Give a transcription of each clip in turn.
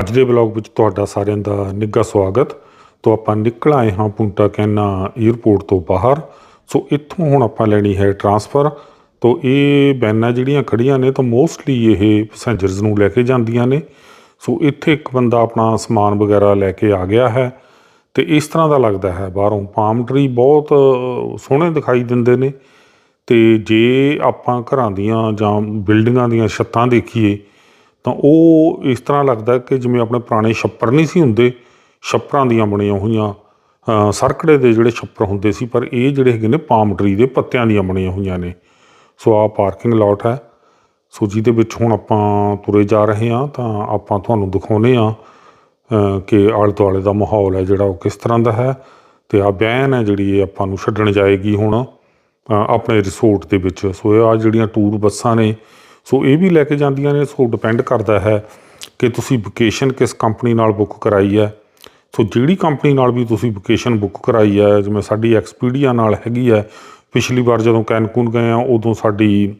ਅੱਜ ਦੇ ਬਲੌਗ ਵਿੱਚ ਤੁਹਾਡਾ ਸਾਰਿਆਂ ਦਾ ਨਿੱਘਾ ਸਵਾਗਤ। ਤੋਂ ਆਪਾਂ ਨਿਕਲ ਆਏ ਹਾਂ ਪੁੰਟਾ ਕੈਨਾ 에ਅਰਪੋਰਟ ਤੋਂ ਬਾਹਰ। ਸੋ ਇੱਥੋਂ ਹੁਣ ਆਪਾਂ ਲੈਣੀ ਹੈ ਟਰਾਂਸਫਰ। ਤੋਂ ਇਹ ਬੈਨਾਂ ਜਿਹੜੀਆਂ ਖੜੀਆਂ ਨੇ ਤਾਂ ਮੋਸਟਲੀ ਇਹ ਪੈਸੇਂਜਰਸ ਨੂੰ ਲੈ ਕੇ ਜਾਂਦੀਆਂ ਨੇ। ਸੋ ਇੱਥੇ ਇੱਕ ਬੰਦਾ ਆਪਣਾ ਸਮਾਨ ਵਗੈਰਾ ਲੈ ਕੇ ਆ ਗਿਆ ਹੈ। ਤੇ ਇਸ ਤਰ੍ਹਾਂ ਦਾ ਲੱਗਦਾ ਹੈ, ਬਾਹਰੋਂ ਪਾਮ ਟਰੀ ਬਹੁਤ ਸੋਹਣੇ ਦਿਖਾਈ ਦਿੰਦੇ ਨੇ। ਤੇ ਜੇ ਆਪਾਂ ਘਰਾਂ ਦੀਆਂ ਜਾਂ ਬਿਲਡਿੰਗਾਂ ਦੀਆਂ ਛੱਤਾਂ ਦੇਖੀਏ ਤਾਂ ਉਹ ਇਸ ਤਰ੍ਹਾਂ ਲੱਗਦਾ ਕਿ ਜਿਵੇਂ ਆਪਣੇ ਪੁਰਾਣੇ ਛੱਪਰ ਨਹੀਂ ਸੀ ਹੁੰਦੇ ਛੱਪਰਾਂ ਦੀਆਂ ਬਣੀਆਂ ਹੋਈਆਂ ਸਰਕੜੇ ਦੇ ਜਿਹੜੇ ਛੱਪਰ ਹੁੰਦੇ ਸੀ, ਪਰ ਇਹ ਜਿਹੜੇ ਹੈਗੇ ਨੇ ਪਾਮ ਟਰੀ ਦੇ ਪੱਤਿਆਂ ਦੀਆਂ ਬਣੀਆਂ ਹੋਈਆਂ ਨੇ। ਸੋ ਆ ਪਾਰਕਿੰਗ ਲਾਟ ਹੈ। ਸੋ ਜਿਹਦੇ ਵਿੱਚ ਹੁਣ ਆਪਾਂ ਤੁਰੇ ਜਾ ਰਹੇ ਹਾਂ, ਤਾਂ ਆਪਾਂ ਤੁਹਾਨੂੰ ਦਿਖਾਉਨੇ ਆ ਕਿ ਆਲੇ ਦੁਆਲੇ ਦਾ ਮਾਹੌਲ ਹੈ ਜਿਹੜਾ ਉਹ ਕਿਸ ਤਰ੍ਹਾਂ ਦਾ ਹੈ। ਤੇ ਆ ਬੈਨ ਹੈ ਜਿਹੜੀ ਇਹ ਆਪਾਂ ਨੂੰ ਛੱਡਣ ਜਾਏਗੀ ਹੁਣ ਆਪਣੇ ਰਿਸੋਰਟ ਦੇ ਵਿੱਚ। ਸੋ ਇਹ ਆ ਜਿਹੜੀਆਂ ਟੂਰ ਬੱਸਾਂ ਨੇ ਸੋ ਇਹ ਵੀ ਲੈ ਕੇ ਜਾਂਦੀਆਂ ਨੇ, ਸੋ ਡਿਪੈਂਡ ਕਰਦਾ ਹੈ ਕਿ ਤੁਸੀਂ ਵਕੇਸ਼ਨ ਕਿਸ ਕੰਪਨੀ ਨਾਲ ਬੁੱਕ ਕਰਾਈ ਹੈ। ਸੋ ਜਿਹੜੀ ਕੰਪਨੀ ਨਾਲ ਵੀ ਤੁਸੀਂ ਵਕੇਸ਼ਨ ਬੁੱਕ ਕਰਾਈ ਹੈ, ਜਿਵੇਂ ਸਾਡੀ ਐਕਸਪੀਡੀਆ ਨਾਲ ਹੈਗੀ ਹੈ, ਪਿਛਲੀ ਵਾਰ ਜਦੋਂ ਕੈਨਕੂਨ ਗਏ ਆ ਉਦੋਂ ਸਾਡੀ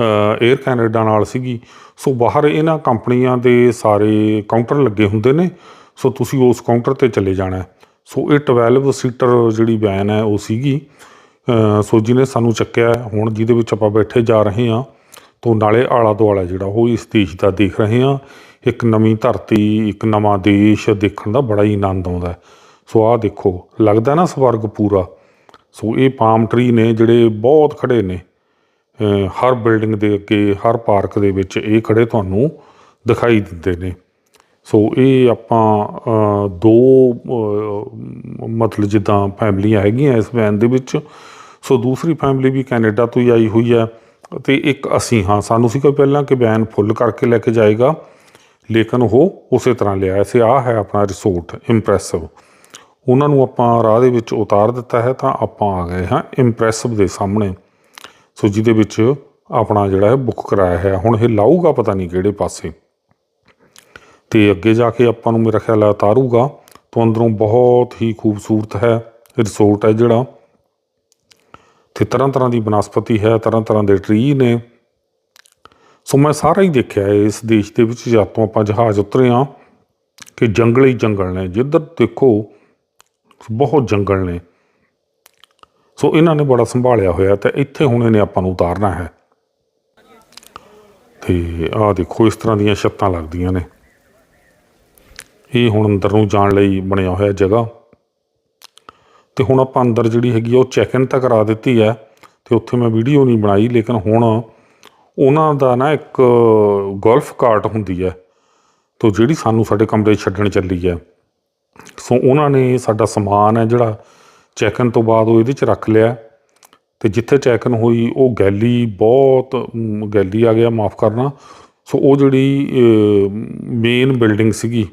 에ਅਰ ਕੈਨੇਡਾ ਨਾਲ ਸੀਗੀ। ਸੋ ਬਾਹਰ ਇਹਨਾਂ ਕੰਪਨੀਆਂ ਦੇ ਸਾਰੇ ਕਾਊਂਟਰ ਲੱਗੇ ਹੁੰਦੇ ਨੇ, ਸੋ ਤੁਸੀਂ ਉਸ ਕਾਊਂਟਰ ਤੇ ਚਲੇ ਜਾਣਾ ਸੋ ਇਹ 12 ਸੀਟਰ ਜਿਹੜੀ ਵੈਨ ਹੈ, ਉਹ ਸੀਗੀ। ਸੋ ਜਿਹਨੇ ਸਾਨੂੰ ਚੱਕਿਆ ਹੁਣ ਜਿਹਦੇ ਵਿੱਚ ਆਪਾਂ ਬੈਠੇ ਜਾ ਰਹੇ ਹਾਂ ਤੋਂ ਨਾਲੇ ਆਲਾ ਦੁਆਲਾ ਜਿਹੜਾ ਉਹ ਇਸ ਦੇਸ਼ ਦਾ ਦੇਖ ਰਹੇ ਹਾਂ। ਇੱਕ ਨਵੀਂ ਧਰਤੀ, ਇੱਕ ਨਵਾਂ ਦੇਸ਼ ਦੇਖਣ ਦਾ ਬੜਾ ਹੀ ਆਨੰਦ ਆਉਂਦਾ ਸੋ ਆਹ ਦੇਖੋ, ਲੱਗਦਾ ਨਾ ਸਵਰਗ ਪੂਰਾ। ਸੋ ਇਹ ਪਾਮ ਟਰੀ ਨੇ ਜਿਹੜੇ ਬਹੁਤ ਖੜੇ ਨੇ। ਹਰ ਬਿਲਡਿੰਗ ਦੇ ਅੱਗੇ, ਹਰ ਪਾਰਕ ਦੇ ਵਿੱਚ ਇਹ ਖੜੇ ਤੁਹਾਨੂੰ ਦਿਖਾਈ ਦਿੰਦੇ ਨੇ। ਸੋ ਇਹ ਆਪਾਂ ਦੋ ਮਤਲਬ ਜਿੱਦਾਂ ਫੈਮਲੀਆਂ ਹੈਗੀਆਂ ਇਸ ਵੈਨ ਦੇ ਵਿੱਚ। ਸੋ ਦੂਸਰੀ ਫੈਮਲੀ ਵੀ ਕੈਨੇਡਾ ਤੋਂ ਹੀ ਆਈ ਹੋਈ ਹੈ। ਅਤੇ ਇੱਕ ਅਸੀਂ ਹਾਂ। ਸਾਨੂੰ ਸੀਗਾ ਪਹਿਲਾਂ ਕਿ ਵੈਨ ਫੁੱਲ ਕਰਕੇ ਲੈ ਕੇ ਜਾਏਗਾ, ਲੇਕਿਨ ਉਹ ਉਸੇ ਤਰ੍ਹਾਂ ਲਿਆ ਸੀ ਆਹ ਹੈ ਆਪਣਾ ਰਿਸੋਰਟ ਇੰਪ੍ਰੈਸਿਵ ਉਹਨਾਂ ਨੂੰ ਆਪਾਂ ਰਾਹ ਦੇ ਵਿੱਚ ਉਤਾਰ ਦਿੱਤਾ ਹੈ ਤਾਂ ਆਪਾਂ ਆ ਗਏ ਹਾਂ ਇੰਪ੍ਰੈਸਿਵ ਦੇ ਸਾਹਮਣੇ। ਸੋ ਜਿਹਦੇ ਵਿੱਚ ਆਪਣਾ ਜਿਹੜਾ ਹੈ ਬੁੱਕ ਕਰਾਇਆ ਹੈ ਹੁਣ ਇਹ ਲਾਊਗਾ ਪਤਾ ਨਹੀਂ ਕਿਹੜੇ ਪਾਸੇ। ਤੇ ਅੱਗੇ ਜਾ ਕੇ ਆਪਾਂ ਨੂੰ ਮੇਰਾ ਖਿਆਲ ਹੈ ਉਤਾਰੂਗਾ। ਤੋਂ ਅੰਦਰੋਂ ਬਹੁਤ ਹੀ ਖੂਬਸੂਰਤ ਹੈ ਰਿਸੋਰਟ ਹੈ ਜਿਹੜਾ। ਤੇ ਤਰ੍ਹਾਂ ਤਰ੍ਹਾਂ ਦੀ ਬਨਸਪਤੀ ਹੈ, ਤਰ੍ਹਾਂ ਤਰ੍ਹਾਂ ਦੇ ਟਰੀ ਨੇ। ਸੋ ਮੈਂ ਸਾਰਾ ਹੀ ਦੇਖਿਆ ਇਸ ਦੇਸ਼ ਦੇ ਵਿੱਚ ਜਦ ਤੋਂ ਆਪਾਂ ਜਹਾਜ਼ ਉਤਰੇ ਹਾਂ ਕਿ ਜੰਗਲ ਹੀ ਜੰਗਲ ਨੇ। ਜਿੱਧਰ ਦੇਖੋ, ਬਹੁਤ ਜੰਗਲ ਨੇ। ਸੋ ਇਹਨਾਂ ਨੇ ਬੜਾ ਸੰਭਾਲਿਆ ਹੋਇਆ ਤੇ ਇੱਥੇ ਹੁਣ ਇਹਨੇ ਆਪਾਂ ਨੂੰ ਉਤਾਰਨਾ ਹੈ। ਤੇ ਆਹ ਦੇਖੋ, ਇਸ ਤਰ੍ਹਾਂ ਦੀਆਂ ਛੱਤਾਂ ਲੱਗਦੀਆਂ ਨੇ। ਇਹ ਹੁਣ ਅੰਦਰ ਨੂੰ ਜਾਣ ਲਈ ਬਣਿਆ ਹੋਇਆ ਜਗ੍ਹਾ। ਤੇ ਹੁਣ ਆਪਾਂ ਅੰਦਰ ਜਿਹੜੀ ਹੈਗੀ ਆ, ਉਹ ਚੈੱਕ ਇਨ ਤਾਂ ਕਰਾ ਦਿੱਤੀ ਹੈ ਤੇ ਉੱਥੇ ਮੈਂ ਵੀਡੀਓ ਨਹੀਂ ਬਣਾਈ, ਲੇਕਿਨ ਹੁਣ ਉਹਨਾਂ ਦਾ ਨਾ ਇੱਕ ਗੋਲਫ ਕਾਰਟ ਹੁੰਦੀ ਹੈ, ਤੋ ਜਿਹੜੀ ਸਾਨੂੰ ਸਾਡੇ ਕਮਰੇ 'ਚ ਛੱਡਣ ਚੱਲੀ ਹੈ। ਸੋ ਉਹਨਾਂ ਨੇ ਸਾਡਾ ਸਮਾਨ ਹੈ ਜਿਹੜਾ ਚੈੱਕ ਇਨ ਤੋਂ ਬਾਅਦ ਉਹ ਇਹਦੇ 'ਚ ਰੱਖ ਲਿਆ। ਤੇ ਜਿੱਥੇ ਚੈੱਕ ਇਨ ਹੋਈ, ਉਹ ਗੈਲੀ ਬਹੁਤ ਗੈਲੀ ਆ ਗਿਆ, ਮਾਫ ਕਰਨਾ। ਸੋ ਉਹ ਜਿਹੜੀ ਮੇਨ ਬਿਲਡਿੰਗ ਸੀਗੀ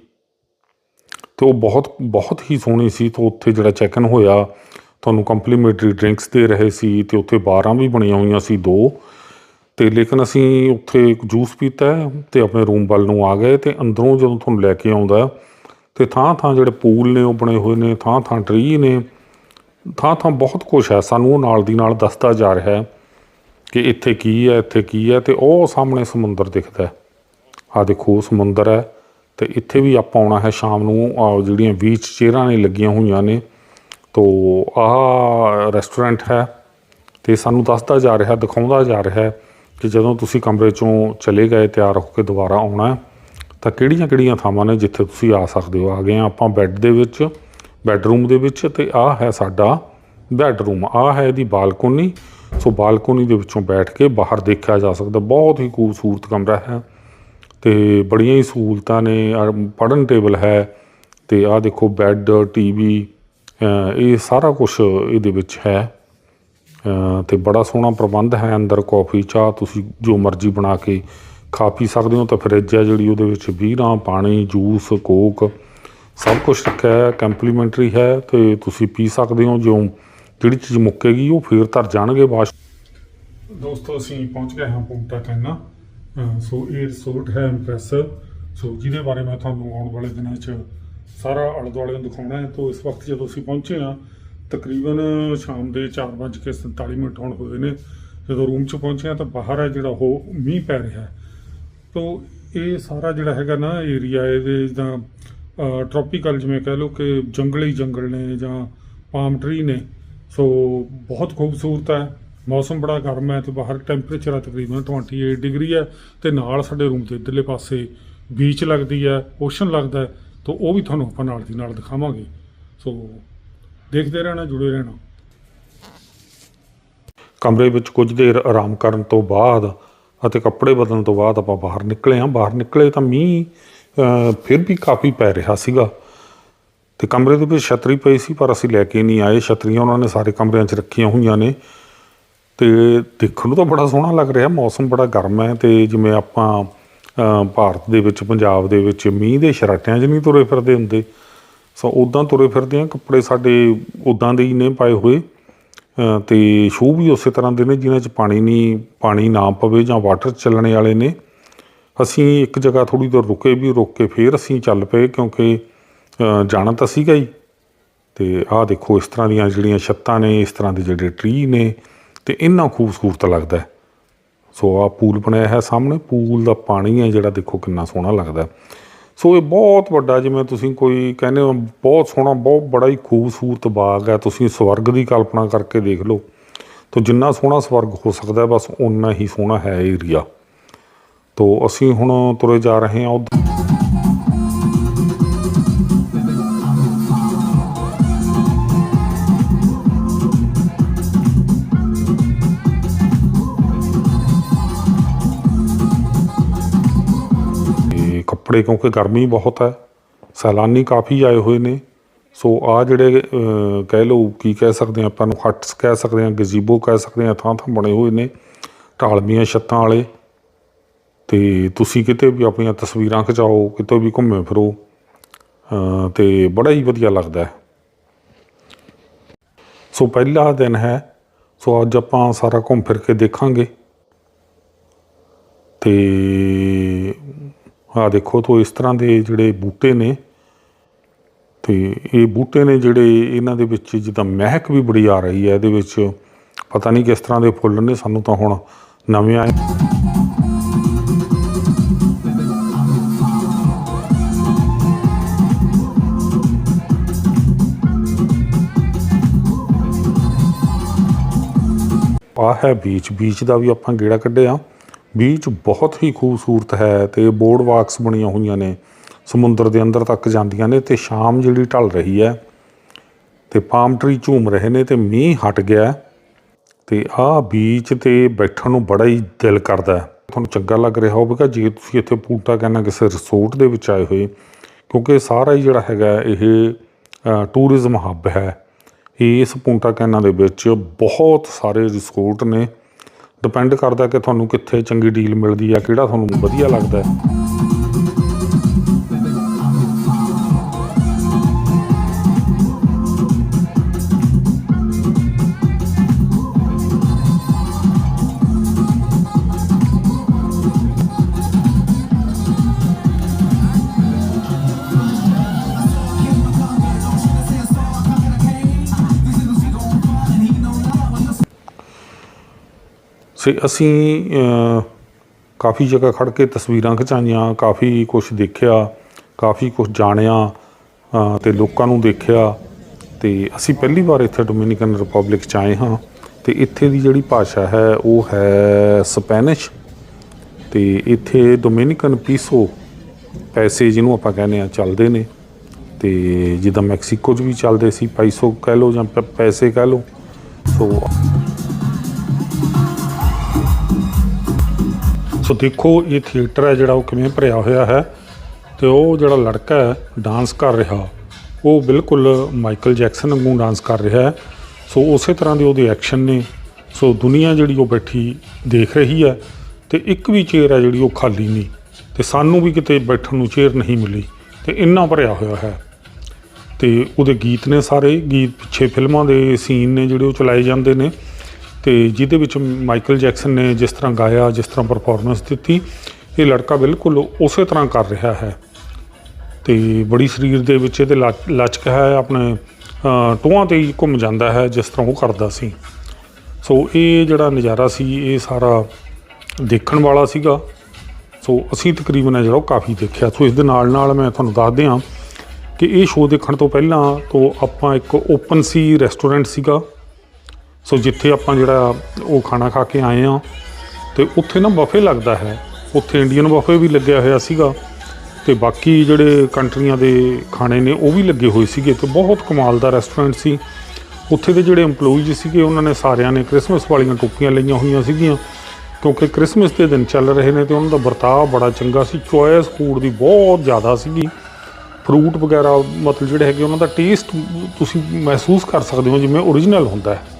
ਤੇ ਉਹ ਬਹੁਤ ਬਹੁਤ ਹੀ ਸੋਹਣੀ ਸੀ ਤੇ ਉੱਥੇ ਜਿਹੜਾ ਚੈੱਕ ਇਨ ਹੋਇਆ, ਤੁਹਾਨੂੰ ਕੰਪਲੀਮੈਂਟਰੀ ਡਰਿੰਕਸ ਦੇ ਰਹੇ ਸੀ ਤੇ ਉੱਥੇ ਬਾਰਾਂ ਵੀ ਬਣੀਆਂ ਹੋਈਆਂ ਸੀ, ਦੋ। ਤੇ ਲੇਕਿਨ ਅਸੀਂ ਉੱਥੇ ਇੱਕ ਜੂਸ ਪੀਤਾ ਹੈ ਤੇ ਆਪਣੇ ਰੂਮ ਵੱਲ ਨੂੰ ਆ ਗਏ ਤੇ ਅੰਦਰੋਂ ਜਦੋਂ ਤੁਹਾਨੂੰ ਲੈ ਕੇ ਆਉਂਦਾ ਤੇ ਥਾਂ ਥਾਂ ਜਿਹੜੇ ਪੂਲ ਨੇ ਉਹ ਬਣੇ ਹੋਏ ਨੇ ਥਾਂ ਥਾਂ ਟਰੀ ਨੇ ਥਾਂ ਥਾਂ ਬਹੁਤ ਕੁਝ ਹੈ, ਸਾਨੂੰ ਉਹ ਨਾਲ ਦੀ ਨਾਲ ਦੱਸਦਾ ਜਾ ਰਿਹਾ ਹੈ ਕਿ ਇੱਥੇ ਕੀ ਹੈ, ਇੱਥੇ ਕੀ ਹੈ ਤੇ ਉਹ ਸਾਹਮਣੇ ਸਮੁੰਦਰ ਦਿਖਦਾ ਹੈ। ਆ ਦੇਖੋ, ਸਮੁੰਦਰ ਹੈ। ਤੇ ਇੱਥੇ ਵੀ ਆਪਾਂ ਆਉਣਾ ਹੈ ਸ਼ਾਮ ਨੂੰ ਜਿਹੜੀਆਂ ਬੀਚ ਚੇਅਰਾਂ ਨੇ ਲੱਗੀਆਂ ਹੋਈਆਂ ਨੇ, ਤੋ ਆਹ ਰੈਸਟੋਰੈਂਟ ਹੈ ਤੇ ਸਾਨੂੰ ਦੱਸਦਾ ਜਾ ਰਿਹਾ, ਦਿਖਾਉਂਦਾ ਜਾ ਰਿਹਾ ਕਿ ਜਦੋਂ ਤੁਸੀਂ ਕਮਰੇ ਚੋਂ ਚਲੇ ਗਏ, ਤਿਆਰ ਹੋ ਕੇ ਦੁਬਾਰਾ ਆਉਣਾ ਤਾਂ ਕਿਹੜੀਆਂ ਕਿਹੜੀਆਂ ਥਾਵਾਂ ਨੇ ਜਿੱਥੇ ਤੁਸੀਂ ਆ ਸਕਦੇ ਹੋ? ਆ ਗਏ ਹਾਂ ਆਪਾਂ ਬੈੱਡ ਦੇ ਵਿੱਚ ਬੈੱਡਰੂਮ ਦੇ ਵਿੱਚ ਤੇ ਆਹ ਹੈ ਸਾਡਾ ਬੈੱਡਰੂਮ ਆਹ ਹੈ ਇਹਦੀ ਬਾਲਕੋਨੀ। ਸੋ ਬਾਲਕੋਨੀ ਦੇ ਵਿੱਚੋਂ ਬੈਠ ਕੇ ਬਾਹਰ ਦੇਖਿਆ ਜਾ ਸਕਦਾ, ਬਹੁਤ ਹੀ ਖੂਬਸੂਰਤ ਕਮਰਾ ਹੈ। ਅਤੇ ਬੜੀਆਂ ਹੀ ਸਹੂਲਤਾਂ ਨੇ। ਪੜ੍ਹਨ ਟੇਬਲ ਹੈ ਅਤੇ ਆਹ ਦੇਖੋ ਬੈੱਡ ਟੀਵੀ ਇਹ ਸਾਰਾ ਕੁਝ ਇਹਦੇ ਵਿੱਚ ਹੈ। ਅ, ਤੇ ਬੜਾ ਸੋਹਣਾ ਪ੍ਰਬੰਧ ਹੈ ਅੰਦਰ ਕੌਫੀ ਚਾਹ ਤੁਸੀਂ ਜੋ ਮਰਜ਼ੀ ਬਣਾ ਕੇ ਖਾ ਪੀ ਸਕਦੇ ਹੋ। ਤਾਂ ਫਰਿੱਜ ਹੈ ਜਿਹੜੀ ਉਹਦੇ ਵਿੱਚ ਬੀਰਾਂ ਪਾਣੀ ਜੂਸ ਕੋਕ ਸਭ ਕੁਝ ਰੱਖਿਆ ਹੈ ਕੰਪਲੀਮੈਂਟਰੀ ਹੈ ਤੇ ਤੁਸੀਂ ਪੀ ਸਕਦੇ ਹੋ। ਜੋ ਜਿਹੜੀ ਚੀਜ਼ ਮੁੱਕੇਗੀ ਉਹ ਫੇਰ ਧਰ ਜਾਣਗੇ ਬਾਅਦ ਦੋਸਤੋ ਅਸੀਂ ਪਹੁੰਚ ਗਏ ਹਾਂ ਪੁੰਟਾ ਕੈਨਾ ਸੋ ਇਹ ਰਿਸੋਰਟ ਹੈ ਇੰਪ੍ਰੈਸਿਵ ਸੋ ਜਿਹਦੇ ਬਾਰੇ ਮੈਂ ਤੁਹਾਨੂੰ ਆਉਣ ਵਾਲੇ ਦਿਨਾਂ 'ਚ ਸਾਰਾ ਆਲੇ ਦੁਆਲੇ ਨੂੰ ਦਿਖਾਉਣਾ ਹੈ, ਤੋਂ ਇਸ ਵਕਤ ਜਦੋਂ ਅਸੀਂ ਪਹੁੰਚੇ ਹਾਂ, ਤਕਰੀਬਨ ਸ਼ਾਮ ਦੇ 4:47 ਮਿੰਟ ਹੋਣ ਹੋਏ ਨੇ। ਜਦੋਂ ਰੂਮ 'ਚ ਪਹੁੰਚੇ ਹਾਂ, ਤਾਂ ਬਾਹਰ ਹੈ ਜਿਹੜਾ ਉਹ ਮੀਂਹ ਪੈ ਰਿਹਾ ਹੈ। ਤੋਂ ਇਹ ਸਾਰਾ ਜਿਹੜਾ ਹੈਗਾ ਨਾ ਏਰੀਆ ਇਹਦੇ ਜਿੱਦਾਂ ਟ੍ਰੋਪੀਕਲ ਜਿਵੇਂ ਕਹਿ ਲਓ ਕਿ ਜੰਗਲੀ ਜੰਗਲ ਨੇ ਜਾਂ ਪਾਮ ਟਰੀ ਨੇ। ਸੋ ਬਹੁਤ ਖੂਬਸੂਰਤ ਹੈ। ਮੌਸਮ ਬੜਾ ਗਰਮ ਹੈ ਤੇ ਬਾਹਰ ਟੈਂਪਰੇਚਰ ਆ ਤਕਰੀਬਨ 28 ਡਿਗਰੀ ਹੈ ਤੇ ਨਾਲ ਸਾਡੇ ਰੂਮ ਦੇ ਇੱਧਰਲੇ ਪਾਸੇ ਬੀਚ ਲੱਗਦੀ ਹੈ ਓਸ਼ਨ ਲੱਗਦਾ ਹੈ, ਤਾਂ ਉਹ ਵੀ ਤੁਹਾਨੂੰ ਆਪਾਂ ਨਾਲ ਦੀ ਨਾਲ ਦਿਖਾਵਾਂਗੇ। ਸੋ ਦੇਖਦੇ ਰਹਿਣਾ, ਜੁੜੇ ਰਹਿਣਾ। ਕਮਰੇ ਵਿੱਚ ਕੁਝ ਦੇਰ ਆਰਾਮ ਕਰਨ ਤੋਂ ਬਾਅਦ ਅਤੇ ਕੱਪੜੇ ਬਦਲਣ ਤੋਂ ਬਾਅਦ ਆਪਾਂ ਬਾਹਰ ਨਿਕਲੇ ਹਾਂ। ਬਾਹਰ ਨਿਕਲੇ ਤਾਂ ਮੀਂਹ ਫਿਰ ਵੀ ਕਾਫੀ ਪੈ ਰਿਹਾ ਸੀਗਾ। ਤੇ ਕਮਰੇ ਦੇ ਵਿੱਚ ਛਤਰੀ ਪਈ ਸੀ, ਪਰ ਅਸੀਂ ਲੈ ਕੇ ਨਹੀਂ ਆਏ। ਛਤਰੀਆਂ ਉਹਨਾਂ ਨੇ ਸਾਰੇ ਕਮਰਿਆਂ 'ਚ ਰੱਖੀਆਂ ਹੋਈਆਂ ਨੇ। ਤੇ ਦੇਖਣ ਨੂੰ ਤਾਂ ਬੜਾ ਸੋਹਣਾ ਲੱਗ ਰਿਹਾ ਮੌਸਮ ਬੜਾ ਗਰਮ ਹੈ ਤੇ ਜਿਵੇਂ ਆਪਾਂ ਭਾਰਤ ਦੇ ਵਿੱਚ ਪੰਜਾਬ ਦੇ ਵਿੱਚ ਮੀਂਹ ਦੇ ਸ਼ਰਾਟਿਆਂ 'ਚ ਨਹੀਂ ਤੁਰੇ ਫਿਰਦੇ ਹੁੰਦੇ। ਸੋ ਉਦਾਂ ਤੁਰੇ ਫਿਰਦੇ ਆ ਕੱਪੜੇ ਸਾਡੇ ਉਦਾਂ ਦੇ ਹੀ ਨੇ ਪਾਏ ਹੋਏ ਅਹ, ਤੇ ਸ਼ੂ ਵੀ ਉਸੇ ਤਰ੍ਹਾਂ ਦੇ ਨੇ ਜਿਨ੍ਹਾਂ 'ਚ ਪਾਣੀ ਨਹੀਂ ਪਾਣੀ ਨਾ ਪਵੇ ਜਾਂ ਵਾਟਰ ਚੱਲਣੇ ਵਾਲੇ ਨੇ। ਅਸੀਂ ਇੱਕ ਜਗ੍ਹਾ ਥੋੜੀ ਦੂਰ ਰੁਕੇ ਵੀ ਰੁਕ ਕੇ ਫੇਰ ਅਸੀਂ ਚੱਲ ਪਏ ਕਿਉਂਕਿ ਜਾਣਾ ਤਾਂ ਸੀਗਾ ਹੀ। ਤੇ ਆਹ ਦੇਖੋ ਇਸ ਤਰ੍ਹਾਂ ਦੀਆਂ ਜਿਹੜੀਆਂ ਛੱਤਾਂ ਨੇ ਇਸ ਤਰ੍ਹਾਂ ਦੇ ਜਿਹੜੇ ਟਰੀ ਨੇ ਤੇ ਇੰਨਾ ਖੂਬਸੂਰਤ ਲੱਗਦਾ ਸੋ ਆ ਪੂਲ ਬਣਿਆ ਹੈ ਸਾਹਮਣੇ, ਪੂਲ ਦਾ ਪਾਣੀ ਹੈ ਜਿਹੜਾ ਦੇਖੋ ਕਿੰਨਾ ਸੋਹਣਾ ਲੱਗਦਾ ਸੋ ਇਹ ਬਹੁਤ ਵੱਡਾ, ਜਿਵੇਂ ਤੁਸੀਂ ਕੋਈ ਕਹਿੰਦੇ ਹੋ, ਬਹੁਤ ਸੋਹਣਾ, ਬਹੁਤ ਬੜਾ ਹੀ ਖੂਬਸੂਰਤ ਬਾਗ ਹੈ। ਤੁਸੀਂ ਸਵਰਗ ਦੀ ਕਲਪਨਾ ਕਰਕੇ ਦੇਖ ਲਓ, ਤਾਂ ਜਿੰਨਾ ਸੋਹਣਾ ਸਵਰਗ ਹੋ ਸਕਦਾ ਬਸ ਉਨਾ ਹੀ ਸੋਹਣਾ ਹੈ ਏਰੀਆ ਤੋ ਅਸੀਂ ਹੁਣ ਤੁਰੇ ਜਾ ਰਹੇ ਹਾਂ ਉੱਧਰ। ਕੱਪੜੇ ਕਿਉਂਕਿ ਗਰਮੀ ਬਹੁਤ ਹੈ ਸੈਲਾਨੀ ਕਾਫੀ ਆਏ ਹੋਏ ਨੇ। ਸੋ ਆ ਜਿਹੜੇ ਕਹਿ ਲਓ ਕੀ ਕਹਿ ਸਕਦੇ ਹਾਂ ਆਪਾਂ ਨੂੰ ਹਟਸ ਕਹਿ ਸਕਦੇ ਹਾਂ ਗਜ਼ੀਬੋ ਕਹਿ ਸਕਦੇ ਹਾਂ ਥਾਂ ਥਾਂ ਬਣੇ ਹੋਏ ਨੇ ਢਾਲਵੀਆਂ ਛੱਤਾਂ ਵਾਲੇ। ਤੇ ਤੁਸੀਂ ਕਿਤੇ ਵੀ ਆਪਣੀਆਂ ਤਸਵੀਰਾਂ ਖਿਚਾਓ ਕਿਤੇ ਵੀ ਘੁੰਮੇ ਫਿਰੋ ਅਹ, ਤੇ ਬੜਾ ਹੀ ਵਧੀਆ ਲੱਗਦਾ ਹੈ। ਸੋ ਪਹਿਲਾ ਦਿਨ ਹੈ ਸੋ ਅੱਜ ਆਪਾਂ ਸਾਰਾ ਘੁੰਮ ਫਿਰ ਕੇ ਦੇਖਾਂਗੇ। ਤੇ ਆ ਦੇਖੋ, ਤੋਂ ਇਸ ਤਰ੍ਹਾਂ ਦੇ ਜਿਹੜੇ ਬੂਟੇ ਨੇ, ਤੇ ਇਹ ਬੂਟੇ ਨੇ ਜਿਹੜੇ ਇਹਨਾਂ ਦੇ ਵਿੱਚ ਜਿੱਦਾਂ ਮਹਿਕ ਵੀ ਬੜੀ ਆ ਰਹੀ ਹੈ, ਇਹਦੇ ਵਿੱਚ ਪਤਾ ਨਹੀਂ ਕਿਸ ਤਰ੍ਹਾਂ ਦੇ ਫੁੱਲ ਨੇ, ਸਾਨੂੰ ਤਾਂ ਹੁਣ ਨਵੇਂ ਆਏ ਆ ਹੈ ਬੀਚ ਬੀਚ ਦਾ ਵੀ ਆਪਾਂ ਗੇੜਾ ਕੱਢਿਆ। ਬੀਚ ਬਹੁਤ ਹੀ ਖੂਬਸੂਰਤ ਹੈ ਤੇ ਬੋਰਡ ਵਾਕਸ ਬਣੀਆਂ ਹੋਈਆਂ ਨੇ, ਸਮੁੰਦਰ ਦੇ ਅੰਦਰ ਤੱਕ ਜਾਂਦੀਆਂ ਨੇ ਤੇ ਸ਼ਾਮ ਜਿਹੜੀ ਢਲ ਰਹੀ ਹੈ ਤੇ ਪਾਮ ਟਰੀ ਝੂਮ ਰਹੇ ਨੇ ਤੇ ਮੀਂਹ ਹਟ ਗਿਆ ਹੈ ਤੇ ਆਹ ਬੀਚ ਤੇ ਬੈਠਣ ਨੂੰ ਬੜਾ ਹੀ ਦਿਲ ਕਰਦਾ ਤੁਹਾਨੂੰ ਚੰਗਾ ਲੱਗ ਰਿਹਾ ਹੋਵੇਗਾ ਜੇ ਤੁਸੀਂ ਇੱਥੇ ਪੂਟਾ ਕਹਿੰਨਾ ਕਿਸੇ ਰਿਸੋਰਟ ਦੇ ਵਿੱਚ ਆਏ ਹੋਏ, ਕਿਉਂਕਿ ਸਾਰਾ ਹੀ ਜਿਹੜਾ ਹੈਗਾ ਇਹ ਟੂਰਿਜ਼ਮ ਹੱਬ ਹੈ। ਇਸ ਪੂਟਾ ਕੈਨਾ ਦੇ ਵਿੱਚ ਬਹੁਤ ਸਾਰੇ ਰਿਸੋਰਟ ਨੇ ਡਿਪੈਂਡ ਕਰਦਾ ਕਿ ਤੁਹਾਨੂੰ ਕਿੱਥੇ ਚੰਗੀ ਡੀਲ ਮਿਲਦੀ ਹੈ ਕਿਹੜਾ ਤੁਹਾਨੂੰ ਵਧੀਆ ਲੱਗਦਾ ਹੈ। ਸੇ ਅਸੀਂ ਕਾਫੀ ਜਗ੍ਹਾ ਖੜ ਕੇ ਤਸਵੀਰਾਂ ਖਿਚਾਈਆਂ ਕਾਫੀ ਕੁਝ ਦੇਖਿਆ ਕਾਫੀ ਕੁਝ ਜਾਣਿਆ ਅ, ਤੇ ਲੋਕਾਂ ਨੂੰ ਦੇਖਿਆ। ਤੇ ਅਸੀਂ ਪਹਿਲੀ ਵਾਰ ਇੱਥੇ ਡੋਮਿਨਿਕਨ ਰਿਪਬਲਿਕ ਚ ਆਏ ਹਾਂ ਤੇ ਇੱਥੇ ਦੀ ਜਿਹੜੀ ਭਾਸ਼ਾ ਹੈ ਉਹ ਹੈ ਸਪੈਨਿਸ਼ ਤੇ ਇੱਥੇ ਡੋਮਿਨਿਕਨ ਪੀਸੋ ਪੈਸੇ ਜਿਹਨੂੰ ਆਪਾਂ ਕਹਿੰਦੇ ਆ ਚੱਲਦੇ ਨੇ। ਤੇ ਜਿੱਦਾਂ ਮੈਕਸੀਕੋ 'ਚ ਵੀ ਚੱਲਦੇ ਸੀ ਪਾਈਸੋ ਕਹਿ ਲਓ ਜਾਂ ਪੈਸੇ ਕਹਿ ਲਓ। ਸੋ ਸੋ ਦੇਖੋ, ਇਹ ਥੀਏਟਰ ਹੈ ਜਿਹੜਾ ਉਹ ਕਿਵੇਂ ਭਰਿਆ ਹੋਇਆ ਹੈ ਤੇ ਉਹ ਜਿਹੜਾ ਲੜਕਾ ਹੈ, ਡਾਂਸ ਕਰ ਰਿਹਾ, ਉਹ ਬਿਲਕੁਲ ਮਾਈਕਲ ਜੈਕਸਨ ਵਾਂਗੂ ਡਾਂਸ ਕਰ ਰਿਹਾ ਹੈ। ਸੋ ਉਸੇ ਤਰ੍ਹਾਂ ਦੇ ਉਹਦੇ ਐਕਸ਼ਨ ਨੇ। ਸੋ ਦੁਨੀਆ ਜਿਹੜੀ ਉਹ ਬੈਠੀ ਦੇਖ ਰਹੀ ਹੈ ਤੇ ਇੱਕ ਵੀ ਚੇਅਰ ਹੈ ਜਿਹੜੀ ਉਹ ਖਾਲੀ ਨਹੀਂ ਤੇ ਸਾਨੂੰ ਵੀ ਕਿਤੇ ਬੈਠਣ ਨੂੰ ਚੇਅਰ ਨਹੀਂ ਮਿਲੀ ਤੇ ਇੰਨਾ ਭਰਿਆ ਹੋਇਆ ਹੈ। ਤੇ ਉਹਦੇ ਗੀਤ ਨੇ ਸਾਰੇ, ਗੀਤ ਪਿੱਛੇ ਫਿਲਮਾਂ ਦੇ ਸੀਨ ਨੇ ਜਿਹੜੇ ਉਹ ਚਲਾਏ ਜਾਂਦੇ ਨੇ। ਤੇ ਜਿਹਦੇ ਵਿੱਚ ਮਾਈਕਲ ਜੈਕਸਨ ਨੇ ਜਿਸ ਤਰ੍ਹਾਂ ਗਾਇਆ ਜਿਸ ਤਰ੍ਹਾਂ ਪਰਫਾਰਮੈਂਸ ਦਿੱਤੀ ਇਹ ਲੜਕਾ ਬਿਲਕੁਲ ਉਸੇ ਤਰ੍ਹਾਂ ਕਰ ਰਿਹਾ ਹੈ। ਤੇ ਬੜੀ ਸਰੀਰ ਦੇ ਵਿੱਚ ਇਹਦੇ ਲਚ- ਲਚਕ ਹੈ ਆਪਣੇ ਅ, ਟੋਹਾਂ ਤੇ ਹੀ ਘੁੰਮ ਜਾਂਦਾ ਹੈ ਜਿਸ ਤਰ੍ਹਾਂ ਉਹ ਕਰਦਾ ਸੀ। ਸੋ ਇਹ ਜਿਹੜਾ ਨਜ਼ਾਰਾ ਸੀ ਇਹ ਸਾਰਾ ਦੇਖਣ ਵਾਲਾ ਸੀਗਾ। ਸੋ ਅਸੀਂ ਤਕਰੀਬਨ ਹੈ ਜਿਹੜਾ ਉਹ ਕਾਫੀ ਦੇਖਿਆ। ਸੋ ਇਸ ਦੇ ਨਾਲ ਨਾਲ ਮੈਂ ਤੁਹਾਨੂੰ ਦੱਸ ਦਿਆਂ ਕਿ ਇਹ ਸ਼ੋਅ ਦੇਖਣ ਤੋਂ ਪਹਿਲਾਂ ਤੋਂ ਆਪਾਂ ਇੱਕ ਓਪਨ ਸੀ ਰੈਸਟੋਰੈਂਟ ਸੀਗਾ। ਸੋ ਜਿੱਥੇ ਆਪਾਂ ਜਿਹੜਾ ਉਹ ਖਾਣਾ ਖਾ ਕੇ ਆਏ ਆ ਤੇ ਉੱਥੇ ਨਾ ਬਫੇ ਲੱਗਦਾ ਹੈ। ਉੱਥੇ ਇੰਡੀਅਨ ਬਫੇ ਵੀ ਲੱਗਿਆ ਹੋਇਆ ਸੀਗਾ, ਤੇ ਬਾਕੀ ਜਿਹੜੇ ਕੰਟਰੀਆਂ ਦੇ ਖਾਣੇ ਨੇ ਉਹ ਵੀ ਲੱਗੇ ਹੋਏ ਸੀਗੇ, ਤੇ ਬਹੁਤ ਕਮਾਲ ਦਾ ਰੈਸਟੋਰੈਂਟ ਸੀ। ਉੱਥੇ ਦੇ ਜਿਹੜੇ EMPLOYEES ਸੀਗੇ, ਉਹਨਾਂ ਨੇ ਸਾਰਿਆਂ ਨੇ ਕ੍ਰਿਸਮਸ ਵਾਲੀਆਂ ਟੋਪੀਆਂ ਲਈਆਂ ਹੋਈਆਂ ਸੀਗੀਆਂ, ਕਿਉਂਕਿ ਕ੍ਰਿਸਮਸ ਦੇ ਦਿਨ ਚੱਲ ਰਹੇ ਨੇ ਤੇ ਉਹਨਾਂ ਦਾ ਵਰਤਾਅ ਬੜਾ ਚੰਗਾ ਸੀ। ਚੋਇਸ ਫੂਡ ਦੀ ਬਹੁਤ ਜ਼ਿਆਦਾ ਸੀਗੀ। ਫਰੂਟ ਵਗੈਰਾ ਮਤਲਬ ਜਿਹੜੇ ਹੈਗੇ, ਉਹਨਾਂ ਦਾ ਟੇਸਟ ਤੁਸੀਂ ਮਹਿਸੂਸ ਕਰ ਸਕਦੇ ਹੋ ਜਿਵੇਂ ਓਰੀਜਨਲ ਹੁੰਦਾ ਹੈ।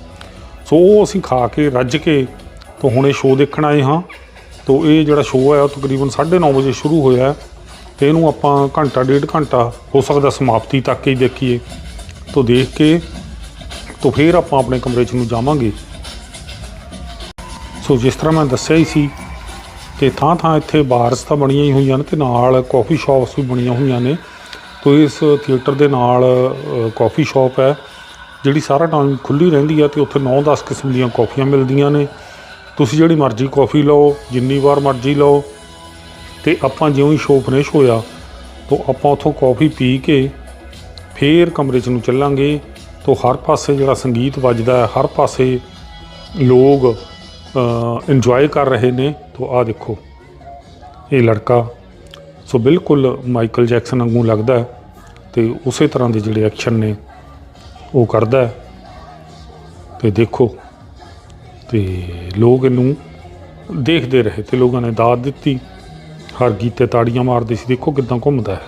ਸੋ ਉਹ ਅਸੀਂ ਖਾ ਕੇ, ਰੱਜ ਕੇ ਤੋਂ ਹੁਣ ਇਹ ਸ਼ੋਅ ਦੇਖਣ ਆਏ ਹਾਂ। ਤੋਂ ਇਹ ਜਿਹੜਾ ਸ਼ੋਅ ਹੈ ਉਹ ਤਕਰੀਬਨ 9:30 ਵਜੇ ਸ਼ੁਰੂ ਹੋਇਆ ਹੈ। ਤੇ ਇਹਨੂੰ ਆਪਾਂ ਘੰਟਾ, ਡੇਢ ਘੰਟਾ ਹੋ ਸਕਦਾ ਸਮਾਪਤੀ ਤੱਕ ਹੀ ਦੇਖੀਏ। ਤੋਂ ਦੇਖ ਕੇ, ਤੋਂ ਫਿਰ ਆਪਾਂ ਆਪਣੇ ਕਮਰੇ 'ਚ ਨੂੰ ਜਾਵਾਂਗੇ। ਸੋ ਜਿਸ ਤਰ੍ਹਾਂ ਮੈਂ ਦੱਸਿਆ ਹੀ ਸੀ ਕਿ ਥਾਂ ਥਾਂ ਇੱਥੇ ਬਾਰਸ ਤਾਂ ਬਣੀਆਂ ਹੀ ਹੋਈਆਂ ਨੇ ਤੇ ਨਾਲ ਕਾਫੀ ਸ਼ਾਪਸ ਵੀ ਬਣੀਆਂ ਹੋਈਆਂ ਨੇ। ਤੋ ਇਸ ਥੀਏਟਰ ਦੇ ਨਾਲ ਕਾਫੀ ਸ਼ਾਪ ਹੈ। ਜਿਹੜੀ ਸਾਰਾ ਟਾਈਮ ਖੁੱਲੀ ਰਹਿੰਦੀ ਹੈ ਤੇ ਉੱਥੇ 9-10 ਕਿਸਮ ਦੀਆਂ ਕਾਫੀਆਂ ਮਿਲਦੀਆਂ ਨੇ। ਤੁਸੀਂ ਜਿਹੜੀ ਮਰਜ਼ੀ ਕਾਫੀ ਲਓ, ਜਿੰਨੀ ਵਾਰ ਮਰਜ਼ੀ ਲਓ। ਤੇ ਆਪਾਂ ਜਿਉਂ ਹੀ ਸ਼ੋਅ ਫਿਨਿਸ਼ ਹੋਇਆ, ਤੋਂ ਆਪਾਂ ਉੱਥੋਂ ਕਾਫੀ ਪੀ ਕੇ ਫੇਰ ਕਮਰੇ 'ਚ ਨੂੰ ਚੱਲਾਂਗੇ। ਤੋਂ ਹਰ ਪਾਸੇ ਜਿਹੜਾ ਸੰਗੀਤ ਵੱਜਦਾ ਹੈ, ਹਰ ਪਾਸੇ ਲੋਕ ਇੰਜੋਏ ਕਰ ਰਹੇ ਨੇ। ਤੋਂ ਆ ਦੇਖੋ, ਇਹ ਲੜਕਾ। ਸੋ ਬਿਲਕੁਲ ਮਾਈਕਲ ਜੈਕਸਨ ਵਾਂਗੂ ਲੱਗਦਾ ਹੈ ਤੇ ਉਸੇ ਤਰ੍ਹਾਂ ਦੇ ਜਿਹੜੇ ਐਕਸ਼ਨ ਨੇ। ਉਹ ਕਰਦਾ ਹੈ। ਤੇ ਦੇਖੋ, ਤੇ ਲੋਕ ਇਹਨੂੰ ਦੇਖਦੇ ਰਹੇ ਤੇ ਲੋਕਾਂ ਨੇ ਦਾਤ ਦਿੱਤੀ। ਹਰ ਗੀਤ ਤੇ ਤਾੜੀਆਂ ਮਾਰਦੇ ਸੀ। ਦੇਖੋ ਕਿਦਾਂ ਘੁੰਮਦਾ ਹੈ।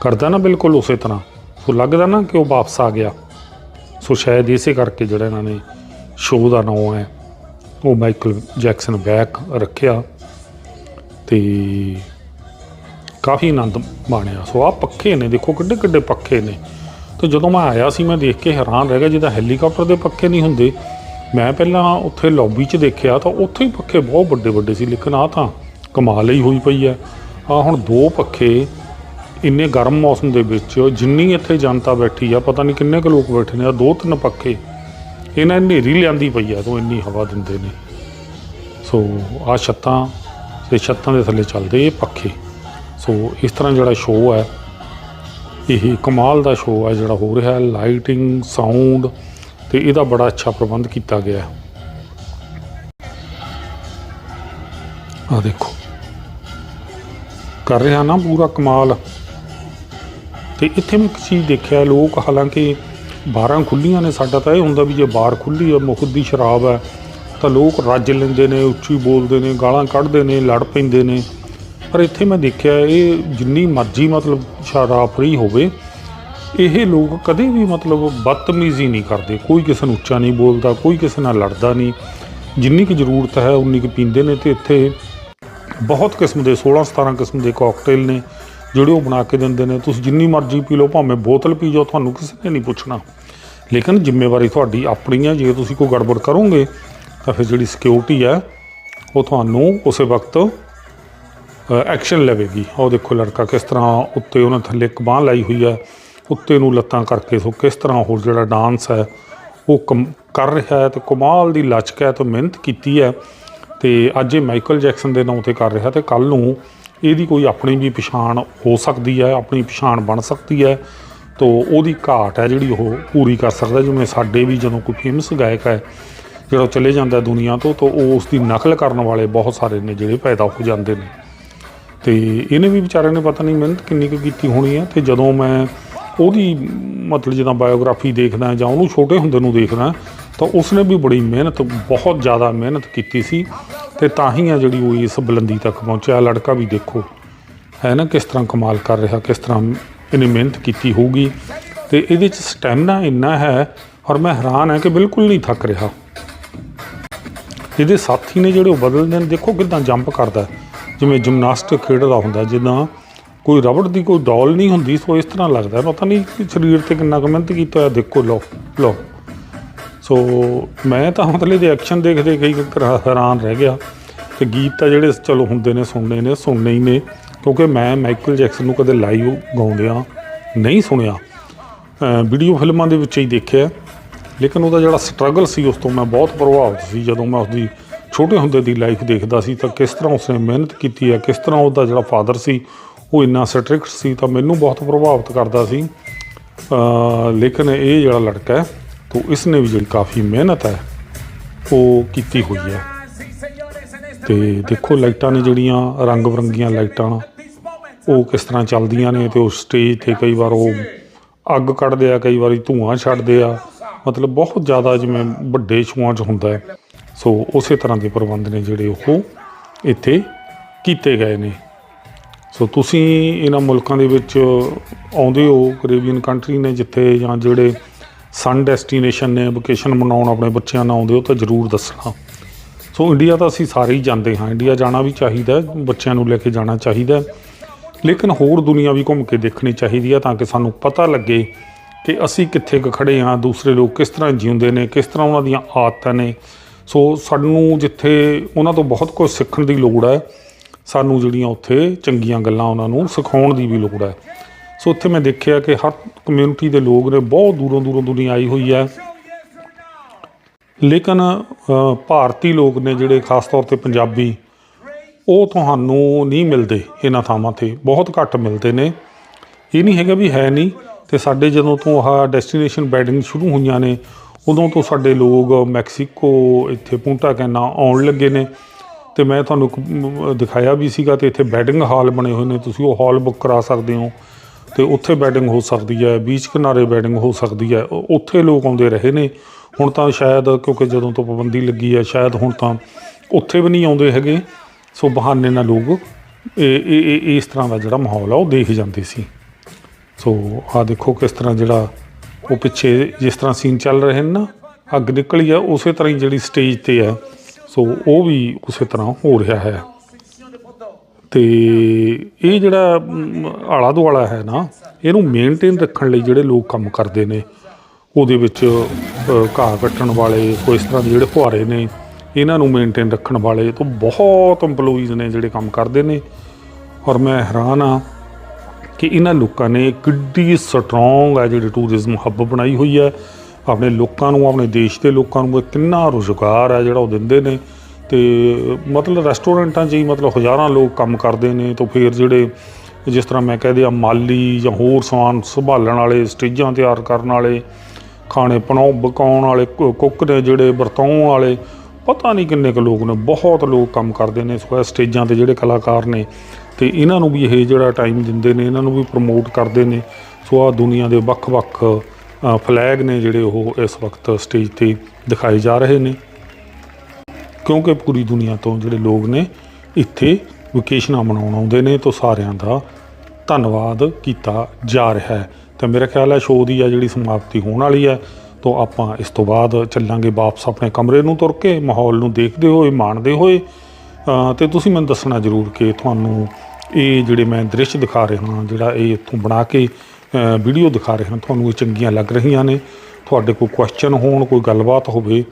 ਕਰਦਾ ਨਾ ਬਿਲਕੁਲ ਉਸੇ ਤਰ੍ਹਾਂ। ਸੋ ਲੱਗਦਾ ਨਾ ਕਿ ਉਹ ਵਾਪਸ ਆ ਗਿਆ। ਸੋ ਸ਼ਾਇਦ ਇਸੇ ਕਰਕੇ ਜਿਹੜਾ ਇਹਨਾਂ ਨੇ ਸ਼ੋਅ ਦਾ ਨਾਮ ਹੈ, ਉਹ ਮਾਈਕਲ ਜੈਕਸਨ ਬੈਕ ਰੱਖਿਆ। ਤੇ ਕਾਫੀ ਆਨੰਦ ਮਾਣਿਆ। ਸੋ ਆ ਪੱਖੇ ਨੇ। ਦੇਖੋ ਕਿੱਡੇ ਕਿੱਡੇ ਪੱਖੇ ਨੇ। ਤੇ ਜਦੋਂ ਮੈਂ ਆਇਆ ਸੀ, ਮੈਂ ਦੇਖ ਕੇ ਹੈਰਾਨ ਰਹਿ ਗਿਆ ਜਿੱਦਾਂ ਹੈਲੀਕਾਪਟਰ ਦੇ ਪੱਖੇ ਨਹੀਂ ਹੁੰਦੇ। ਮੈਂ ਪਹਿਲਾਂ ਉੱਥੇ ਲੌਬੀ 'ਚ ਦੇਖਿਆ ਤਾਂ ਉੱਥੇ ਹੀ ਪੱਖੇ ਬਹੁਤ ਵੱਡੇ ਵੱਡੇ ਸੀ, ਲੇਕਿਨ ਆ ਤਾਂ ਕਮਾਲ ਹੀ ਹੋਈ ਪਈ ਹੈ। ਆ ਹੁਣ ਦੋ ਪੱਖੇ ਇੰਨੇ ਗਰਮ ਮੌਸਮ ਦੇ ਵਿੱਚ, ਜਿੰਨੀ ਇੱਥੇ ਜਨਤਾ ਬੈਠੀ ਆ, ਪਤਾ ਨਹੀਂ ਕਿੰਨੇ ਕੁ ਲੋਕ ਬੈਠੇ ਨੇ ਆ ਦੋ ਤਿੰਨ ਪੱਖੇ। ਇਹਨਾਂ ਨੇ ਹਨੇਰੀ ਲਿਆਂਦੀ ਪਈ ਆ, ਤੋਂ ਇੰਨੀ ਹਵਾ ਦਿੰਦੇ ਨੇ। ਸੋ ਆ ਛੱਤਾਂ, ਤੇ ਛੱਤਾਂ ਦੇ ਥੱਲੇ ਚੱਲਦੇ ਇਹ ਪੱਖੇ। ਸੋ ਇਸ ਤਰ੍ਹਾਂ ਜਿਹੜਾ ਸ਼ੋਅ ਹੈ ਇਹ ਕਮਾਲ ਦਾ ਸ਼ੋਅ ਹੈ ਜਿਹੜਾ ਹੋ ਰਿਹਾ ਹੈ ਲਾਈਟਿੰਗ ਸਾਊਂਡ ਤੇ ਇਹਦਾ ਬੜਾ ਅੱਛਾ ਪ੍ਰਬੰਧ ਕੀਤਾ ਗਿਆ ਹੈ। ਆ ਦੇਖੋ। ਕਰ ਰਿਹਾ ਨਾ ਪੂਰਾ ਕਮਾਲ। ਤੇ ਇੱਥੇ ਮੈਂ ਇੱਕ ਚੀਜ਼ ਦੇਖਿਆ, ਲੋਕ ਹਾਲਾਂਕਿ ਬਾਰਾਂ ਖੁੱਲੀਆਂ ਨੇ, ਸਾਡਾ ਤਾਂ ਇਹ ਹੁੰਦਾ ਵੀ ਜੇ ਬਾਰ ਖੁੱਲੀ ਹੈ ਮੁਫਤ ਦੀ ਸ਼ਰਾਬ ਹੈ, ਤਾਂ ਲੋਕ ਰੱਜ ਲੈਂਦੇ ਨੇ, ਉੱਚੀ ਬੋਲਦੇ ਨੇ, ਗਾਲਾਂ ਕੱਢਦੇ ਨੇ, ਲੜ ਪੈਂਦੇ ਨੇ। ਪਰ ਇੱਥੇ ਮੈਂ ਦੇਖਿਆ ਇਹ ਜਿੰਨੀ ਮਰਜ਼ੀ ਮਤਲਬ ਸ਼ਰਾਬ ਫਰੀ ਹੋਵੇ, ਇਹ ਲੋਕ ਕਦੇ ਵੀ ਮਤਲਬ ਬਦਤਮੀਜ਼ੀ ਨਹੀਂ ਕਰਦੇ। ਕੋਈ ਕਿਸੇ ਨੂੰ ਉੱਚਾ ਨਹੀਂ ਬੋਲਦਾ, ਕੋਈ ਕਿਸੇ ਨਾਲ ਲੜਦਾ ਨਹੀਂ। ਜਿੰਨੀ ਕੁ ਜ਼ਰੂਰਤ ਹੈ, ਉਨੀ ਕੁ ਪੀਂਦੇ ਨੇ ਤੇ ਇੱਥੇ ਬਹੁਤ ਕਿਸਮ ਦੇ 16 17 ਕਿਸਮ ਦੇ ਕਾਕਟੇਲ ਨੇ, ਜਿਹੜੇ ਉਹ ਬਣਾ ਕੇ ਦਿੰਦੇ ਨੇ। ਤੁਸੀਂ ਜਿੰਨੀ ਮਰਜ਼ੀ ਪੀ ਲਓ, ਭਾਵੇਂ ਬੋਤਲ ਪੀ ਜਾਓ, ਤੁਹਾਨੂੰ ਕਿਸੇ ਨੇ ਨਹੀਂ ਪੁੱਛਣਾ। ਲੇਕਿਨ ਜ਼ਿੰਮੇਵਾਰੀ ਤੁਹਾਡੀ ਆਪਣੀ ਹੈ। ਜੇ ਤੁਸੀਂ ਕੋਈ ਗੜਬੜ ਕਰੋਗੇ, ਤਾਂ ਫਿਰ ਜਿਹੜੀ ਸਿਕਿਉਰਿਟੀ ਹੈ, ਉਹ ਤੁਹਾਨੂੰ ਉਸੇ ਵਕਤ ਐਕਸ਼ਨ ਲਵੇਗੀ। ਉਹ ਦੇਖੋ ਲੜਕਾ ਕਿਸ ਤਰ੍ਹਾਂ ਉੱਤੇ ਉਹਨਾਂ ਥੱਲੇ ਇੱਕ ਬਾਂਹ ਲਾਈ ਹੋਈ ਹੈ। ਉੱਤੇ ਨੂੰ ਲੱਤਾਂ ਕਰਕੇ ਸੋ ਕਿਸ ਤਰ੍ਹਾਂ ਹੋਰ ਜਿਹੜਾ ਡਾਂਸ ਹੈ, ਉਹ ਕਮ- ਕਰ ਰਿਹਾ ਹੈ ਤੇ ਕਮਾਲ ਦੀ ਲਚਕ ਹੈ ਤੇ ਮਿਹਨਤ ਕੀਤੀ ਹੈ। ਤੇ ਅੱਜ ਇਹ ਮਾਈਕਲ ਜੈਕਸਨ ਦੇ ਨਾਂ ਤੇ ਕਰ ਰਿਹਾ ਤੇ ਕੱਲ ਨੂੰ ਇਹਦੀ ਕੋਈ ਆਪਣੀ ਵੀ ਪਛਾਣ ਹੋ ਸਕਦੀ ਹੈ, ਆਪਣੀ ਪਛਾਣ ਬਣ ਸਕਦੀ ਹੈ। ਤੋ ਉਹਦੀ ਘਾਟ ਹੈ ਜਿਹੜੀ ਉਹ ਪੂਰੀ ਕਰ ਸਕਦਾ ਜਿਵੇਂ ਸਾਡੇ ਵੀ ਜਦੋਂ ਕੋਈ ਫੇਮਸ ਗਾਇਕ ਹੈ, ਜਿਹੜਾ ਚਲੇ ਜਾਂਦਾ ਦੁਨੀਆ ਤੋਂ, ਤਾਂ ਉਹ ਉਸ ਦੀ ਨਕਲ ਕਰਨ ਵਾਲੇ ਬਹੁਤ ਸਾਰੇ ਨੇ ਜਿਹੜੇ ਪੈਦਾ ਹੋ ਜਾਂਦੇ ਨੇ। ਤੇ ਇਹਨੇ ਵੀ ਵਿਚਾਰੇ ਨੇ ਪਤਾ ਨਹੀਂ ਮਿਹਨਤ ਕਿੰਨੀ ਕੁ ਕੀਤੀ ਹੋਣੀ ਹੈ ਤੇ ਜਦੋਂ ਮੈਂ ਉਹਦੀ ਮਤਲਬ ਜਿੱਦਾਂ ਬਾਇਓਗ੍ਰਾਫੀ ਦੇਖਦਾ ਜਾਂ ਉਹਨੂੰ ਛੋਟੇ ਹੁੰਦੇ ਨੂੰ ਦੇਖਦਾ, ਤਾਂ ਉਸਨੇ ਵੀ ਬੜੀ ਮਿਹਨਤ, ਬਹੁਤ ਜ਼ਿਆਦਾ ਮਿਹਨਤ ਕੀਤੀ ਸੀ। ਤੇ ਤਾਂ ਹੀ ਆ ਜਿਹੜੀ ਉਹ ਇਸ ਬੁਲੰਦੀ ਤੱਕ ਪਹੁੰਚਿਆ। ਲੜਕਾ ਵੀ ਦੇਖੋ, ਹੈ ਨਾ, ਕਿਸ ਤਰ੍ਹਾਂ ਕਮਾਲ ਕਰ ਰਿਹਾ, ਕਿਸ ਤਰ੍ਹਾਂ ਇਹਨੇ ਮਿਹਨਤ ਕੀਤੀ ਹੋਊਗੀ। ਤੇ ਇਹਦੇ ਚ ਸਟੈਮਿਨਾ ਇੰਨਾ ਹੈ ਔਰ ਮੈਂ ਹੈਰਾਨ ਹਾਂ ਕਿ ਬਿਲਕੁਲ ਨਹੀਂ ਥੱਕ ਰਿਹਾ। ਇਹਦੇ ਸਾਥੀ ਨੇ ਜਿਹੜੇ ਉਹ ਬਦਲਦੇ ਨੇ ਦੇਖੋ ਕਿਦਾਂ ਜੰਪ ਕਰਦਾ। ਜਿਵੇਂ ਜਿਮਨਾਸਟਿਕ ਖੇਡਦਾ ਹੁੰਦਾ, ਜਿੱਦਾਂ ਕੋਈ ਰਬੜ ਦੀ ਕੋਈ ਡੋਲ ਨਹੀਂ ਹੁੰਦੀ, ਸੋ ਇਸ ਤਰ੍ਹਾਂ ਲੱਗਦਾ ਪਤਾ ਨਹੀਂ ਕਿ ਸਰੀਰ ਤੇ ਕਿੰਨਾ ਕੁ ਮਿਹਨਤ ਕੀਤਾ ਹੋਇਆ, ਦੇਖੋ ਲੋ ਲੋ ਸੋ ਮੈਂ ਤਾਂ ਮਤਲਬ ਇਹਦੇ ਐਕਸ਼ਨ ਦੇਖ ਦੇਖ ਕੇ ਹੈਰਾਨ ਰਹਿ ਗਿਆ ਤੇ ਗੀਤ ਤਾਂ ਜਿਹੜੇ ਚਲੋ ਹੁੰਦੇ ਨੇ, ਸੁਣਨੇ ਨੇ, ਸੁਣਨੇ ਹੀ ਨੇ, ਕਿਉਂਕਿ ਮੈਂ ਮਾਈਕਲ ਜੈਕਸਨ ਨੂੰ ਕਦੇ ਲਾਈਵ ਗਾਉਂਦਿਆਂ ਨਹੀਂ ਸੁਣਿਆ। ਵੀਡੀਓ ਫਿਲਮਾਂ ਦੇ ਵਿੱਚ ਹੀ ਦੇਖਿਆ, ਲੇਕਿਨ ਉਹਦਾ ਜਿਹੜਾ ਸਟਰਗਲ ਸੀ, ਉਸ ਤੋਂ ਮੈਂ ਬਹੁਤ ਪ੍ਰਭਾਵਿਤ ਸੀ, ਜਦੋਂ ਮੈਂ ਉਸਦੀ ਛੋਟੇ ਹੁੰਦੇ ਦੀ ਲਾਈਫ ਦੇਖਦਾ ਸੀ ਤਾਂ ਕਿਸ ਤਰ੍ਹਾਂ ਉਸਨੇ ਮਿਹਨਤ ਕੀਤੀ ਹੈ, ਕਿਸ ਤਰ੍ਹਾਂ ਉਹਦਾ ਜਿਹੜਾ ਫਾਦਰ ਸੀ, ਉਹ ਇੰਨਾ ਸਟ੍ਰਿਕਟ ਸੀ ਤਾਂ ਮੈਨੂੰ ਬਹੁਤ ਪ੍ਰਭਾਵਿਤ ਕਰਦਾ ਸੀ। ਲੇਕਿਨ ਇਹ ਜਿਹੜਾ ਲੜਕਾ ਹੈ, ਤਾਂ ਇਸਨੇ ਵੀ ਜਿਹੜੀ ਕਾਫੀ ਮਿਹਨਤ ਹੈ, ਉਹ ਕੀਤੀ ਹੋਈ ਹੈ। ਤੇ ਦੇਖੋ ਲਾਈਟਾਂ ਨੇ ਜਿਹੜੀਆਂ ਰੰਗ ਬਰੰਗੀਆਂ ਲਾਈਟਾਂ, ਉਹ ਕਿਸ ਤਰ੍ਹਾਂ ਚੱਲਦੀਆਂ ਨੇ ਤੇ ਉਹ ਸਟੇਜ ਤੇ ਕਈ ਵਾਰ ਉਹ ਅੱਗ ਕੱਢਦੇ ਆ, ਕਈ ਵਾਰੀ ਧੂਆਂ ਛੱਡਦੇ ਆ। ਮਤਲਬ ਬਹੁਤ ਜ਼ਿਆਦਾ ਜਿਵੇਂ ਵੱਡੇ ਸ਼ੋਆਂ 'ਚ ਹੁੰਦਾ ਹੈ। ਸੋ ਉਸੇ ਤਰ੍ਹਾਂ ਦੇ ਪ੍ਰਬੰਧ ਨੇ ਜਿਹੜੇ ਉਹ ਇੱਥੇ ਕੀਤੇ ਗਏ ਨੇ। ਸੋ ਤੁਸੀਂ ਇਹਨਾਂ ਮੁਲਕਾਂ ਦੇ ਵਿੱਚ ਆਉਂਦੇ ਹੋ ਕੈਰੇਬੀਅਨ ਕੰਟਰੀ ਨੇ ਜਿੱਥੇ ਜਾਂ ਜਿਹੜੇ ਸਨ ਡੈਸਟੀਨੇਸ਼ਨ ਨੇ ਵਕੇਸ਼ਨ ਮਨਾਉਣ ਆਪਣੇ ਬੱਚਿਆਂ ਨਾਲ ਆਉਂਦੇ ਹੋ ਤਾਂ ਜ਼ਰੂਰ ਦੱਸਣਾ। ਸੋ ਇੰਡੀਆ ਤਾਂ ਅਸੀਂ ਸਾਰੇ ਹੀ ਜਾਂਦੇ ਹਾਂ। ਇੰਡੀਆ ਜਾਣਾ ਵੀ ਚਾਹੀਦਾ ਬੱਚਿਆਂ ਨੂੰ ਲੈ ਕੇ ਜਾਣਾ ਚਾਹੀਦਾ ਲੇਕਿਨ ਹੋਰ ਦੁਨੀਆ ਵੀ ਘੁੰਮ ਕੇ ਦੇਖਣੀ ਚਾਹੀਦੀ ਹੈ ਤਾਂ ਕਿ ਸਾਨੂੰ ਪਤਾ ਲੱਗੇ ਕਿ ਅਸੀਂ ਕਿੱਥੇ ਕੁ ਖੜੇ ਹਾਂ, ਦੂਸਰੇ ਲੋਕ ਕਿਸ ਤਰ੍ਹਾਂ ਜਿਉਂਦੇ ਨੇ, ਕਿਸ ਤਰ੍ਹਾਂ ਉਹਨਾਂ ਦੀਆਂ ਆਦਤਾਂ ਨੇ। ਸੋ ਸਾਨੂੰ ਜਿੱਥੇ ਉਹਨਾਂ ਤੋਂ ਬਹੁਤ ਕੁਝ ਸਿੱਖਣ ਦੀ ਲੋੜ ਹੈ, ਸਾਨੂੰ ਜਿਹੜੀਆਂ ਉੱਥੇ ਚੰਗੀਆਂ ਗੱਲਾਂ ਉਹਨਾਂ ਨੂੰ ਸਿਖਾਉਣ ਦੀ ਵੀ ਲੋੜ ਹੈ। ਸੋ ਉੱਥੇ ਮੈਂ ਦੇਖਿਆ ਕਿ ਹਰ ਕਮਿਊਨਿਟੀ ਦੇ ਲੋਕ ਨੇ ਬਹੁਤ ਦੂਰੋਂ ਦੂਰੋਂ ਦੁਨੀਆ ਆਈ ਹੋਈ ਹੈ। ਲੇਕਿਨ ਭਾਰਤੀ ਲੋਕ ਨੇ ਜਿਹੜੇ ਖਾਸ ਤੌਰ ਤੇ ਪੰਜਾਬੀ, ਉਹ ਤੁਹਾਨੂੰ ਨਹੀਂ ਮਿਲਦੇ ਇਹਨਾਂ ਥਾਵਾਂ ਤੇ। ਬਹੁਤ ਘੱਟ ਮਿਲਦੇ ਨੇ। ਇਹ ਨਹੀਂ ਹੈਗਾ ਵੀ ਹੈ ਨਹੀਂ, ਤੇ ਸਾਡੇ ਜਦੋਂ ਤੋਂ ਆਹ ਡੈਸਟੀਨੇਸ਼ਨ ਬੈਡਿੰਗ ਸ਼ੁਰੂ ਹੋਈਆਂ ਨੇ ਉਦੋਂ ਤੋਂ ਸਾਡੇ ਲੋਕ ਮੈਕਸੀਕੋ ਇੱਥੇ ਪੂੰਟਾ ਕੈਨਾ ਆਉਣ ਲੱਗੇ ਨੇ। ਤੇ ਮੈਂ ਤੁਹਾਨੂੰ ਇੱਕ, ਦਿਖਾਇਆ ਵੀ ਸੀਗਾ ਤੇ ਇੱਥੇ ਬੈਡਿੰਗ ਹਾਲ ਬਣੇ ਹੋਏ ਨੇ। ਤੁਸੀਂ ਉਹ ਹਾਲ ਬੁੱਕ ਕਰਾ ਸਕਦੇ ਹੋ। ਤੇ ਉੱਥੇ ਬੈਡਿੰਗ ਹੋ ਸਕਦੀ ਹੈ ਬੀਚ ਕਿਨਾਰੇ ਬੈਡਿੰਗ ਹੋ ਸਕਦੀ ਹੈ। ਉੱਥੇ ਲੋਕ ਆਉਂਦੇ ਰਹੇ ਨੇ। ਹੁਣ ਤਾਂ ਸ਼ਾਇਦ ਕਿਉਂਕਿ ਜਦੋਂ ਤੋਂ ਪਾਬੰਦੀ ਲੱਗੀ ਹੈ ਸ਼ਾਇਦ ਹੁਣ ਤਾਂ ਉੱਥੇ ਵੀ ਨਹੀਂ ਆਉਂਦੇ ਹੈਗੇ। ਸੋ ਬਹਾਨੇ ਨਾਲ ਲੋਕ ਇਹ ਇਹ- ਇਸ ਤਰ੍ਹਾਂ ਦਾ ਜਿਹੜਾ ਮਾਹੌਲ ਆ ਉਹ ਦੇਖ ਜਾਂਦੇ ਸੀ। ਸੋ ਆ ਦੇਖੋ ਕਿਸ ਤਰ੍ਹਾਂ ਜਿਹੜਾ ਉਹ ਪਿੱਛੇ ਜਿਸ ਤਰ੍ਹਾਂ ਸੀਨ ਚੱਲ ਰਹੇ ਨੇ ਨਾ, ਅੱਗ ਨਿਕਲੀ ਆ, ਉਸੇ ਤਰ੍ਹਾਂ ਹੀ ਜਿਹੜੀ ਸਟੇਜ ਤੇ ਹੈ ਸੋ ਉਹ ਵੀ ਉਸੇ ਤਰ੍ਹਾਂ ਹੋ ਰਿਹਾ ਹੈ। ਤੇ ਇਹ ਜਿਹੜਾ ਆਲਾ ਦੁਆਲਾ ਹੈ ਨਾ, ਇਹਨੂੰ ਮੇਨਟੇਨ ਰੱਖਣ ਲਈ ਜਿਹੜੇ ਲੋਕ ਕੰਮ ਕਰਦੇ ਨੇ, ਉਹਦੇ ਵਿੱਚ ਘਾਹ ਕੱਟਣ ਵਾਲੇ, ਕੋਈ ਇਸ ਤਰ੍ਹਾਂ ਦੇ ਜਿਹੜੇ ਫੁਹਾਰੇ ਨੇ, ਇਹਨਾਂ ਨੂੰ ਮੇਨਟੇਨ ਰੱਖਣ ਵਾਲੇ ਤੋਂ ਬਹੁਤ EMPLOYEES ਨੇ ਜਿਹੜੇ ਕੰਮ ਕਰਦੇ ਨੇ। ਔਰ ਮੈਂ ਹੈਰਾਨ ਆ ਕਿ ਇਹਨਾਂ ਲੋਕਾਂ ਨੇ ਕਿੱਡੀ ਸਟਰੋਂਗ ਹੈ ਜਿਹੜੀ ਟੂਰਿਜ਼ਮ ਹੱਬ ਬਣਾਈ ਹੋਈ ਹੈ। ਆਪਣੇ ਲੋਕਾਂ ਨੂੰ, ਆਪਣੇ ਦੇਸ਼ ਦੇ ਲੋਕਾਂ ਨੂੰ ਇਹ ਕਿੰਨਾ ਰੁਜ਼ਗਾਰ ਹੈ ਜਿਹੜਾ ਉਹ ਦਿੰਦੇ ਨੇ। ਤੇ ਮਤਲਬ ਰੈਸਟੋਰੈਂਟਾਂ 'ਚ ਹੀ ਮਤਲਬ ਹਜ਼ਾਰਾਂ ਲੋਕ ਕੰਮ ਕਰਦੇ ਨੇ ਤਾਂ ਫਿਰ ਜਿਹੜੇ ਜਿਸ ਤਰ੍ਹਾਂ ਮੈਂ ਕਹਦੇ ਆ ਮਾਲੀ ਜਾਂ ਹੋਰ ਸਮਾਨ ਸੰਭਾਲਣ ਵਾਲੇ, ਸਟੇਜਾਂ ਤਿਆਰ ਕਰਨ ਵਾਲੇ, ਖਾਣੇ ਬਣਾਉ ਪਕਾਉਣ ਵਾਲੇ, ਕੁ- ਕੁੱਕ ਨੇ ਜਿਹੜੇ ਵਰਤਾਉਣ ਵਾਲੇ, ਪਤਾ ਨਹੀਂ ਕਿੰਨੇ ਕੁ ਲੋਕ ਨੇ, ਬਹੁਤ ਲੋਕ ਕੰਮ ਕਰਦੇ ਨੇ। ਸੋ ਸਟੇਜਾਂ ਤੇ ਜਿਹੜੇ ਕਲਾਕਾਰ ਨੇ ਤੇ ਇਹਨਾਂ ਨੂੰ ਵੀ ਇਹ ਜਿਹੜਾ ਟਾਈਮ ਦਿੰਦੇ ਨੇ, ਇਹਨਾਂ ਨੂੰ ਵੀ ਪ੍ਰਮੋਟ ਕਰਦੇ ਨੇ। ਸੋ ਆ ਦੁਨੀਆ ਦੇ ਵੱਖ-ਵੱਖ ਫਲੈਗ ਨੇ ਜਿਹੜੇ ਉਹ ਇਸ ਵਕਤ ਸਟੇਜ ਤੇ ਦਿਖਾਏ ਜਾ ਰਹੇ ਨੇ। ਕਿਉਂਕਿ ਪੂਰੀ ਦੁਨੀਆ ਤੋਂ ਜਿਹੜੇ ਲੋਕ ਨੇ, ਇੱਥੇ ਵਕੇਸ਼ਨਾਂ ਮਨਾਉਣ ਆਉਂਦੇ ਨੇ, ਤਾਂ ਸਾਰਿਆਂ ਦਾ ਧੰਨਵਾਦ ਕੀਤਾ ਜਾ ਰਿਹਾ ਹੈ। ਤੇ ਮੇਰਾ ਖਿਆਲ ਹੈ ਸ਼ੋਅ ਦੀ ਆ ਜਿਹੜੀ ਸਮਾਪਤੀ ਹੋਣ ਵਾਲੀ ਹੈ, ਤਾਂ ਆਪਾਂ ਇਸ ਤੋਂ ਬਾਅਦ ਚੱਲਾਂਗੇ ਵਾਪਸ ਆਪਣੇ ਕਮਰੇ ਨੂੰ ਤੁਰ ਕੇ, ਮਾਹੌਲ ਨੂੰ ਦੇਖਦੇ ਹੋਏ, ਮਾਣਦੇ ਹੋਏ। ਅ, ਤੇ ਤੁਸੀਂ ਮੈਨੂੰ ਦੱਸਣਾ ਜ਼ਰੂਰ ਕਿ ਤੁਹਾਨੂੰ ਇਹ ਜਿਹੜੇ ਮੈਂ ਦ੍ਰਿਸ਼ ਦਿਖਾ ਰਿਹਾ ਜਿਹੜਾ ਇਹ ਇੱਥੋਂ ਬਣਾ ਕੇ ਵੀਡੀਓ ਦਿਖਾ ਰਿਹਾ ਤੁਹਾਨੂੰ ਇਹ ਚੰਗੀਆਂ ਲੱਗ ਰਹੀਆਂ ਨੇ। ਤੁਹਾਡੇ ਕੋਈ ਕੁਐਸਚਨ ਹੋਣ ਕੋਈ ਗੱਲਬਾਤ ਹੋਵੇ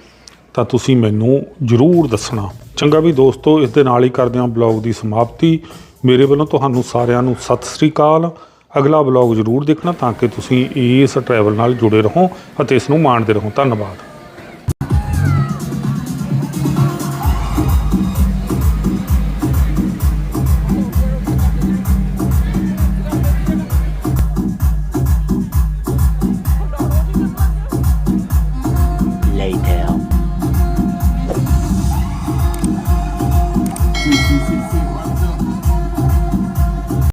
ਤਾਂ ਤੁਸੀਂ ਮੈਨੂੰ ਜ਼ਰੂਰ ਦੱਸਣਾ। ਚੰਗਾ ਵੀ ਦੋਸਤੋ ਇਸ ਦੇ ਨਾਲ ਹੀ ਕਰਦੇ ਹਾਂ ਬਲੌਗ ਦੀ ਸਮਾਪਤੀ। ਮੇਰੇ ਵੱਲੋਂ ਤੁਹਾਨੂੰ ਸਾਰਿਆਂ ਨੂੰ ਸਤਿ ਸ੍ਰੀ ਅਕਾਲ। ਅਗਲਾ ਬਲੌਗ ਜ਼ਰੂਰ ਦੇਖਣਾ ਤਾਂ ਕਿ ਤੁਸੀਂ ਇਸ ਟਰੈਵਲ ਨਾਲ ਜੁੜੇ ਰਹੋ ਅਤੇ ਇਸ ਨੂੰ ਮਾਣਦੇ ਰਹੋ। ਧੰਨਵਾਦ।